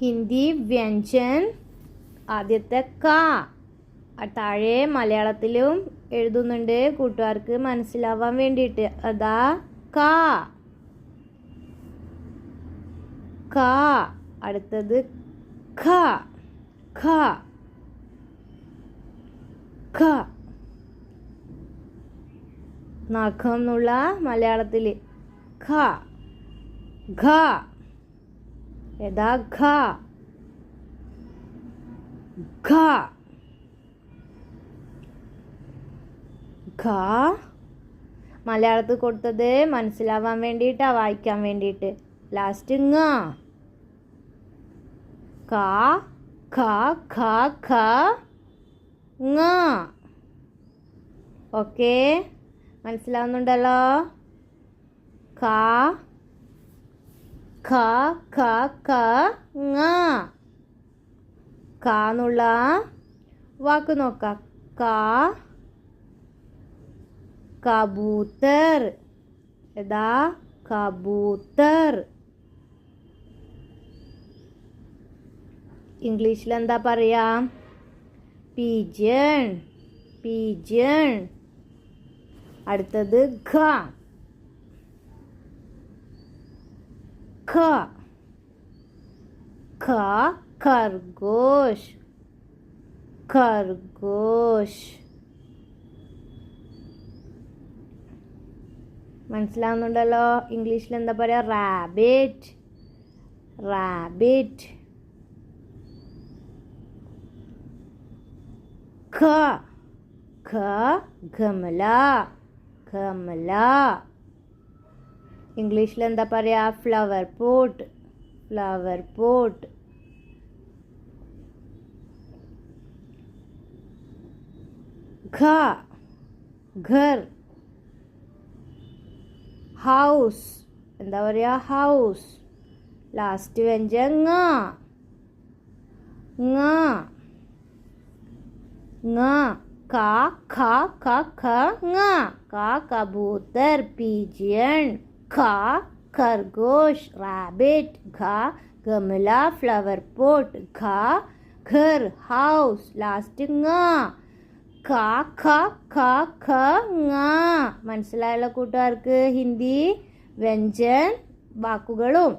ഹിന്ദി വ്യഞ്ജൻ ആദ്യത്തെ ക. താഴെ മലയാളത്തിലും എഴുതുന്നുണ്ട്. കൂട്ടുകാർക്ക് മനസ്സിലാവാൻ വേണ്ടിയിട്ട്. അതാ ക. അടുത്തത് ഖ. ഖ. ഖ. നഖം എന്നുള്ള മലയാളത്തിൽ ഖ. ഘ ഏതാ ഘ ഘ ഘ മലയാളത്തിൽ കൊടുത്തത് മനസ്സിലാവാൻ വേണ്ടിയിട്ടാ വായിക്കാൻ വേണ്ടിയിട്ട്. ലാസ്റ്റ് ങ. ക ഖ ഖ ഖ. ങ. ഓക്കെ മനസ്സിലാവുന്നുണ്ടല്ലോ? ക ഖ ക ക ങ. ക എന്നുള്ള വാക്ക് നോക്കാം. ക കബൂത്തർ ഏതാ? കബൂത്തർ ഇംഗ്ലീഷിൽ എന്താ പറയാ? പീജൺ. പീജൺ. അടുത്തത് ഖ. ഖ ഖ ഖർഗോഷ് ഖർഗോഷ് മനസ്സിലാവുന്നുണ്ടല്ലോ? ഇംഗ്ലീഷിൽ എന്താ പറയാ? റാബിറ്റ് റാബിറ്റ് ഖ ഖ ഗമല ഗമല ഇംഗ്ലീഷിൽ എന്താ പറയുക ഫ്ലവർ പോട്ട് ഫ്ലവർ പോട്ട് ഘ ഘർ. ഹൗസ് എന്താ പറയുക ഹൗസ് ലാസ്റ്റ് വെഞ്ച ങ. ങ. ങ. ക ഖ ഖ ഖ ങ. ക കബൂത്തർ പിജിയൺ ഖ ഖർഗോഷ് റാബിറ്റ് ഘ ഗമല ഫ്ലവർ പോട്ട് ഘ ഘർ ഹൗസ് ലാസ്റ്റ് ങ. ഖ ഖ ഖ ഖ ങ. മനസ്സിലായല്ലോ കൂട്ടുകാർക്ക്? ഹിന്ദി വ്യഞ്ജൻ വാക്കുകളും.